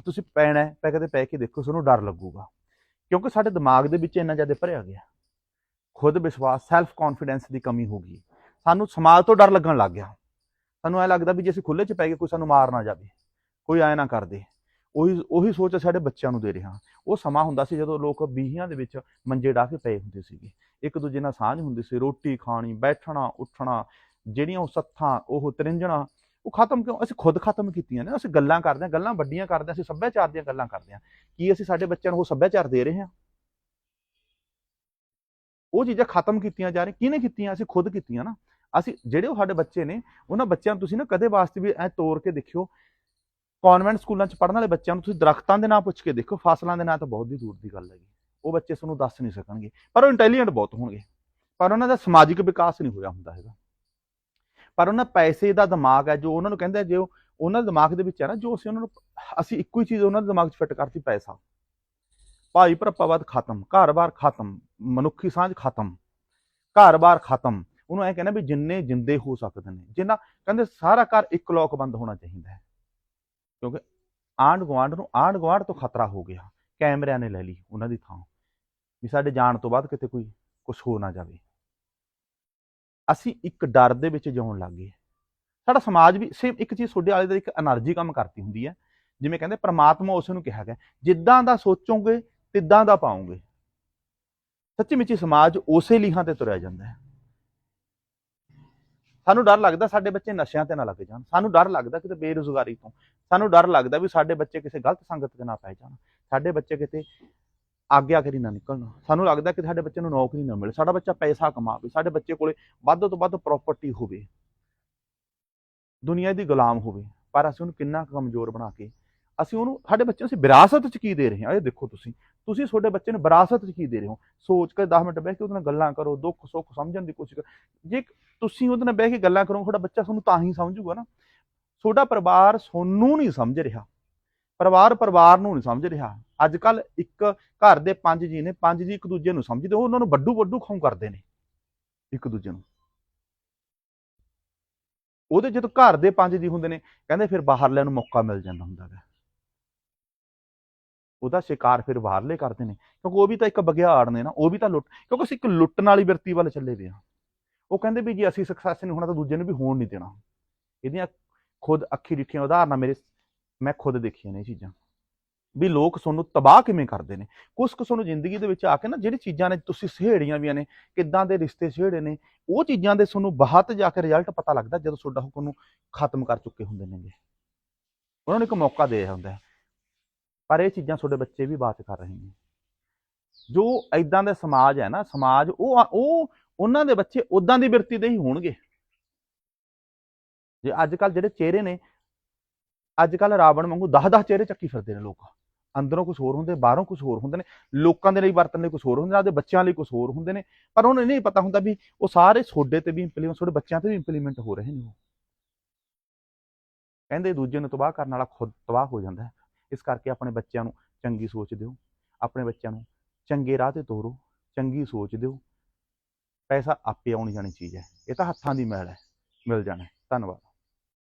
ਤੁਸੀਂ ਪੈਣਾ ਪੈ ਕਦੇ ਪੈ ਕੇ ਦੇਖੋ, ਤੁਹਾਨੂੰ ਡਰ ਲੱਗੂਗਾ। ਕਿਉਂਕਿ ਸਾਡੇ ਦਿਮਾਗ ਦੇ ਵਿੱਚ ਇੰਨਾ ਜ਼ਿਆਦਾ ਭਰਿਆ ਗਿਆ। ਖੁਦ ਵਿਸ਼ਵਾਸ ਸੈਲਫ ਕੌਨਫੀਡੈਂਸ ਦੀ ਕਮੀ ਹੋ ਗਈ। ਸਾਨੂੰ ਸਮਾਜ ਤੋਂ ਡਰ ਲੱਗਣ ਲੱਗ ਗਿਆ। ਸਾਨੂੰ ਐ ਲੱਗਦਾ ਵੀ ਜੇ ਅਸੀਂ ਖੁੱਲੇ 'ਚ ਪੈ ਗਏ, ਕੋਈ ਸਾਨੂੰ ਮਾਰ ਨਾ ਜਾਵੇ, ਕੋਈ ਐ ਨਾ ਕਰਦੇ ਉਹੀ ਉਹੀ ਸੋਚ ਸਾਡੇ ਬੱਚਿਆਂ ਨੂੰ ਦੇ ਰਿਹਾ ਉਹ ਸਮਾਂ ਹੁੰਦਾ ਸੀ ਜਦੋਂ ਲੋਕ ਬੀਹੀਆਂ ਦੇ ਵਿੱਚ ਮੰਜੇ ਢਾ ਕੇ ਪਏ ਹੁੰਦੇ ਸੀਗੇ। ਇੱਕ ਦੂਜੇ ਨਾਲ ਸਾਂਝ ਹੁੰਦੀ ਸੀ, ਰੋਟੀ ਖਾਣੀ, ਬੈਠਣਾ, ਉੱਠਣਾ, ਜਿਹੜੀਆਂ ਉਹ ਸੱਥਾਂ, ਉਹ ਤਰਿੰਜਣਾ ਉਹ ਖਤਮ ਕਿਉਂ? ਅਸੀਂ ਖੁਦ ਖਤਮ ਕੀਤੀਆਂ ਨੇ, ਅਸੀਂ ਗੱਲਾਂ ਕਰਦੇ ਹਾਂ, ਗੱਲਾਂ ਵੱਡੀਆਂ ਕਰਦੇ ਹਾਂ, ਅਸੀਂ ਸੱਭਿਆਚਾਰ ਦੀਆਂ ਗੱਲਾਂ ਕਰਦੇ ਹਾਂ। ਕੀ ਅਸੀਂ ਸਾਡੇ ਬੱਚਿਆਂ ਨੂੰ ਉਹ ਸੱਭਿਆਚਾਰ ਦੇ ਰਹੇ ਹਾਂ? ਉਹ ਚੀਜ਼ਾਂ ਖਤਮ ਕੀਤੀਆਂ ਜਾ ਰਹੀਆਂ, ਕਿਹਨੇ ਕੀਤੀਆਂ? ਅਸੀਂ ਖੁਦ ਕੀਤੀਆਂ ਨਾ। ਅਸੀਂ ਜਿਹੜੇ ਉਹ ਸਾਡੇ ਬੱਚੇ ਨੇ, ਉਹਨਾਂ ਬੱਚਿਆਂ ਨੂੰ ਤੁਸੀਂ ਨਾ ਕਦੇ ਵਾਸਤੇ ਵੀ ਐ ਤੋੜ ਕੇ ਦੇਖਿਓ ਕਨਵੈਂਟ ਸਕੂਲਾਂ 'ਚ ਪੜ੍ਹਨ ਵਾਲੇ ਬੱਚਿਆਂ ਨੂੰ ਤੁਸੀਂ ਦਰਖਤਾਂ ਦੇ ਨਾਂ ਪੁੱਛ ਕੇ ਦੇਖੋ ਫਸਲਾਂ ਦੇ ਨਾਂ ਤਾਂ ਬਹੁਤ ਹੀ ਦੂਰ ਦੀ ਗੱਲ ਹੈਗੀ। ਉਹ ਬੱਚੇ ਤੁਹਾਨੂੰ ਦੱਸ ਨਹੀਂ ਸਕਣਗੇ। ਪਰ ਉਹ ਇੰਟੈਲੀਜੈਂਟ ਬਹੁਤ ਹੋਣਗੇ। ਪਰ ਉਹਨਾਂ ਦਾ ਸਮਾਜਿਕ ਵਿਕਾਸ ਨਹੀਂ ਹੋਇਆ ਹੁੰਦਾ ਹੈਗਾ। ਪਰ ਉਹਨਾਂ ਪੈਸੇ ਦਾ ਦਿਮਾਗ ਹੈ ਜੋ ਉਹਨਾਂ ਨੂੰ ਕਹਿੰਦੇ ਆ, ਜੇ ਉਹਨਾਂ ਦੇ ਦਿਮਾਗ ਦੇ ਵਿੱਚ ਹੈ ਨਾ ਜੋ ਅਸੀਂ ਉਹਨਾਂ ਨੂੰ ਅਸੀਂ ਇੱਕੋ ਹੀ ਚੀਜ਼ ਉਹਨਾਂ ਦੇ ਦਿਮਾਗ 'ਚ ਫਿੱਟ ਕਰਤੀ ਪੈਸਾ। ਭਾਈ ਭਰਪਾਵਾਦ ਖਤਮ ਘਰ-ਬਾਰ ਖਤਮ ਮਨੁੱਖੀ ਸਾਂਝ ਖਤਮ ਘਰ-ਬਾਰ ਖਤਮ। ਉਹਨੂੰ ਐ ਕਹਿੰਦਾ ਵੀ ਜਿੰਨੇ ਜਿੰਦੇ ਹੋ ਸਕਦੇ ਨੇ ਜਿੰਨਾ ਕਹਿੰਦੇ ਸਾਰਾ ਘਰ ਇੱਕ ਲੋਕ ਬੰਦ ਹੋਣਾ ਚਾਹੀਦਾ ਹੈ। ਕਿਉਂਕਿ ਆਂਢ ਗੁਆਂਢ ਨੂੰ ਆਂਢ ਗੁਆਂਢ ਤੋਂ ਖਤਰਾ ਹੋ ਗਿਆ। ਕੈਮਰਿਆਂ ਨੇ ਲੈ ਲਈ ਉਹਨਾਂ ਦੀ ਥਾਂ। ਵੀ ਸਾਡੇ ਜਾਣ ਤੋਂ ਬਾਅਦ ਕਿਤੇ ਕੋਈ ਕੁਝ ਹੋ ਨਾ ਜਾਵੇ। ਅਸੀਂ ਇੱਕ ਡਰ ਦੇ ਵਿੱਚ ਜਿਉਣ ਲੱਗ ਗਏ। ਸਾਡਾ ਸਮਾਜ ਵੀ ਸੇਮ ਇੱਕ ਚੀਜ਼ ਤੁਹਾਡੇ ਵਾਲੇ ਦਾ ਇੱਕ એનર્ਜੀ ਕੰਮ ਕਰਦੀ ਹੁੰਦੀ ਹੈ। ਜਿਵੇਂ ਕਹਿੰਦੇ ਪਰਮਾਤਮਾ ਉਸ ਨੂੰ ਕਿਹਾ ਗਿਆ, ਜਿੱਦਾਂ ਦਾ ਸੋਚੋਗੇ, ਤਿੱਦਾਂ ਦਾ ਪਾਓਗੇ। ਸੱਚੀ ਮਿੱਚੀ ਸਮਾਜ ਉਸੇ ਲੀਹਾਂ ਤੇ ਤੁਰਿਆ ਜਾਂਦਾ ਹੈ। ਸਾਨੂੰ ਡਰ ਲੱਗਦਾ ਸਾਡੇ ਬੱਚੇ ਨਸ਼ਿਆਂ ਤੇ ਨਾ ਲੱਗ ਜਾਣ। ਸਾਨੂੰ ਡਰ ਲੱਗਦਾ ਕਿਤੇ ਬੇਰੁਜ਼ਗਾਰੀ ਤੋਂ। ਸਾਨੂੰ ਡਰ ਲੱਗਦਾ ਵੀ ਸਾਡੇ ਬੱਚੇ ਕਿਸੇ ਗਲਤ ਸੰਗਤ ਤੇ ਨਾ ਪੈ ਜਾਣ। ਸਾਡੇ ਬੱਚੇ ਕਿਤੇ ਆਗਿਆਕਾਰੀ ਨਾ ਨਿਕਲਣਾ। ਸਾਨੂੰ ਲੱਗਦਾ ਕਿ ਸਾਡੇ ਬੱਚੇ ਨੂੰ ਨੌਕਰੀ ਨਾ ਮਿਲੇ। ਸਾਡਾ ਬੱਚਾ ਪੈਸਾ ਕਮਾਵੇ, ਸਾਡੇ ਬੱਚੇ ਕੋਲੇ ਵੱਧ ਤੋਂ ਵੱਧ ਪ੍ਰਾਪਰਟੀ ਹੋਵੇ। ਦੁਨੀਆ ਦੀ ਗੁਲਾਮ ਹੋਵੇ। ਪਰ ਅਸੀਂ ਉਹਨੂੰ ਕਿੰਨਾ ਕੁ ਕਮਜ਼ੋਰ ਬਣਾ ਕੇ, ਅਸੀਂ ਉਹਨੂੰ, ਸਾਡੇ ਬੱਚੇ ਨੂੰ ਅਸੀਂ ਵਿਰਾਸਤ 'ਚ ਕੀ ਦੇ ਰਹੇ ਹਾਂ? ਇਹ ਦੇਖੋ ਤੁਸੀਂ। ਤੁਸੀਂ ਤੁਹਾਡੇ ਬੱਚੇ ਨੂੰ ਵਿਰਾਸਤ 'ਚ ਕੀ ਦੇ ਰਹੇ ਹੋ? ਸੋਚ ਕੇ 10 ਮਿੰਟ ਬਹਿ ਕੇ ਉਹਦੇ ਨਾਲ ਗੱਲਾਂ ਕਰੋ, ਦੁੱਖ, ਸੁੱਖ ਸਮਝਣ ਦੀ ਕੋਸ਼ਿਸ਼ ਕਰੋ। ਜੇ ਤੁਸੀਂ ਉਹਦੇ ਨਾਲ ਬਹਿ ਕੇ ਗੱਲਾਂ ਕਰੋ ਤੁਹਾਡਾ ਬੱਚਾ ਤੁਹਾਨੂੰ ਤਾਂ ਹੀ ਸਮਝੂਗਾ ਨਾ। ਤੁਹਾਡਾ ਪਰਿਵਾਰ ਤੁਹਾਨੂੰ ਨਹੀਂ ਸਮਝ ਰਿਹਾ। ਪਰਿਵਾਰ ਪਰਿਵਾਰ ਨੂੰ ਨਹੀਂ ਸਮਝ ਰਿਹਾ। ਅੱਜ ਕੱਲ ਇੱਕ ਘਰ ਦੇ ਪੰਜ ਜੀ ਨੇ, ਪੰਜ ਜੀ ਇੱਕ ਦੂਜੇ ਨੂੰ ਸਮਝਦੇ ਉਹ ਉਹਨਾਂ ਨੂੰ ਵੱਡੂ ਵੱਡੂ ਖਾਉ ਕਰਦੇ ਨੇ, ਇੱਕ ਦੂਜੇ ਨੂੰ। ਉਹਦੇ ਜਦੋਂ ਘਰ ਦੇ ਪੰਜ ਜੀ ਹੁੰਦੇ ਨੇ, ਕਹਿੰਦੇ ਫਿਰ ਬਾਹਰਲਿਆਂ ਨੂੰ ਮੌਕਾ ਮਿਲ ਜਾਂਦਾ ਹੁੰਦਾ ਹੈ ਉਹਦਾ ਸ਼ਿਕਾਰ ਫਿਰ ਬਾਹਰਲੇ ਕਰਦੇ ਨੇ, ਕਿਉਂਕਿ ਉਹ ਵੀ ਤਾਂ ਇੱਕ ਬਗਿਆੜ ਨੇ ਨਾ, ਉਹ ਵੀ ਤਾਂ ਲੁੱਟ, ਕਿਉਂਕਿ ਅਸੀਂ ਇੱਕ ਲੁੱਟਣ ਵਾਲੀ ਵਿਰਤੀ ਵੱਲ ਚੱਲੇ ਵੇ ਆ। ਉਹ ਕਹਿੰਦੇ ਵੀ ਜੇ ਅਸੀਂ ਸਕਸੈਸ ਨਹੀਂ ਹੋਣਾ ਤਾਂ ਦੂਜੇ ਨੂੰ ਵੀ ਹੋਣ ਨਹੀਂ ਦੇਣਾ। ਇਹਦੀਆਂ ਖੁਦ ਅੱਖੀ ਡਿੱਠੀਆਂ ਉਦਾਹਰਨਾਂ ਮੇਰੇ, ਮੈਂ ਖੁਦ ਦੇਖੀਆਂ ਨੇ ਇਹ ਚੀਜ਼ਾਂ। ਵੀ ਲੋਕ ਤੁਹਾਨੂੰ ਤਬਾਹ ਕਿਵੇਂ ਕਰਦੇ ਨੇ? ਕੁਛ ਕੁ ਤੁਹਾਨੂੰ ਜ਼ਿੰਦਗੀ ਦੇ ਵਿੱਚ ਆ ਕੇ ਨਾ ਜਿਹੜੀ ਚੀਜ਼ਾਂ ਨੇ ਤੁਸੀਂ ਸਹੇੜੀਆਂ ਵੀ ਨੇ, ਕਿੱਦਾਂ ਦੇ ਰਿਸ਼ਤੇ ਸਹੇੜੇ ਨੇ, ਉਹ ਚੀਜ਼ਾਂ ਦੇ ਤੁਹਾਨੂੰ ਬਾਅਦ ਜਾ ਕੇ ਰਿਜ਼ਲਟ ਪਤਾ ਲੱਗਦਾ ਜਦੋਂ ਤੁਹਾਡਾ ਹੁਕਮ ਨੂੰ ਖਤਮ ਕਰ ਚੁੱਕੇ ਹੁੰਦੇ ਨੇਗੇ। ਉਹਨਾਂ ਨੂੰ ਇੱਕ ਮੌਕਾ ਦੇ ਹੁੰਦਾ ਪਰ ਇਹ ਚੀਜ਼ਾਂ ਤੁਹਾਡੇ ਬੱਚੇ ਵੀ ਬਾਤ ਕਰ ਰਹੇ ਨੇ। ਜੋ ਐਦਾਂ ਦਾ ਸਮਾਜ ਹੈ ਨਾ, ਸਮਾਜ ਉਹ ਉਹ ਉਹਨਾਂ ਦੇ ਬੱਚੇ ਉਦਾਂ ਦੀ ਬਿਰਤੀ ਦੇ ਹੀ ਹੋਣਗੇ। ਜੇ ਅੱਜ ਕੱਲ ਜਿਹੜੇ ਚਿਹਰੇ ਨੇ ਅੱਜ ਕੱਲ ਰਾਵਣ ਵਾਂਗੂ 10-10 ਚਿਹਰੇ ਚੱਕੀ ਫਿਰਦੇ ਨੇ ਲੋਕ। ਅੰਦਰੋਂ ਕੁਝ ਹੋਰ ਹੁੰਦੇ, ਬਾਹਰੋਂ ਕੁਝ ਹੋਰ ਹੁੰਦੇ ਨੇ, ਲੋਕਾਂ ਦੇ ਲਈ ਵਰਤਨ ਲਈ ਕੁਝ ਹੋਰ ਹੁੰਦੇ ਨੇ, ਆਪਦੇ ਬੱਚਿਆਂ ਲਈ ਕੁਝ ਹੋਰ ਹੁੰਦੇ ਨੇ। ਪਰ ਉਹਨੂੰ ਇਹ ਨਹੀਂ ਪਤਾ ਹੁੰਦਾ ਵੀ ਉਹ ਸਾਰੇ ਛੋਡੇ ਤੇ ਵੀ ਇੰਪਲੀਮੈਂਟ ਤੁਹਾਡੇ ਬੱਚਿਆਂ ਤੇ ਵੀ ਇੰਪਲੀਮੈਂਟ ਹੋ ਰਹੇ ਨੇ ਉਹ। ਕਹਿੰਦੇ ਦੂਜੇ ਨੂੰ ਤਬਾਹ ਕਰਨ ਵਾਲਾ ਖੁਦ ਤਬਾਹ ਹੋ ਜਾਂਦਾ ਹੈ। ਇਸ ਕਰਕੇ ਆਪਣੇ ਬੱਚਿਆਂ ਨੂੰ ਚੰਗੀ ਸੋਚ ਦਿਓ। ਆਪਣੇ ਬੱਚਿਆਂ ਨੂੰ ਚੰਗੇ ਰਾਹ ਤੇ ਤੋਰੋ, ਚੰਗੀ ਸੋਚ ਦਿਓ। ਪੈਸਾ ਆਪੇ ਆਉਣੀ ਜਾਣੀ ਚੀਜ਼ ਹੈ। ਇਹ ਤਾਂ ਹੱਥਾਂ ਦੀ ਮੈਲ ਹੈ। ਮਿਲ ਜਾਣਾ ਧੰਨਵਾਦ।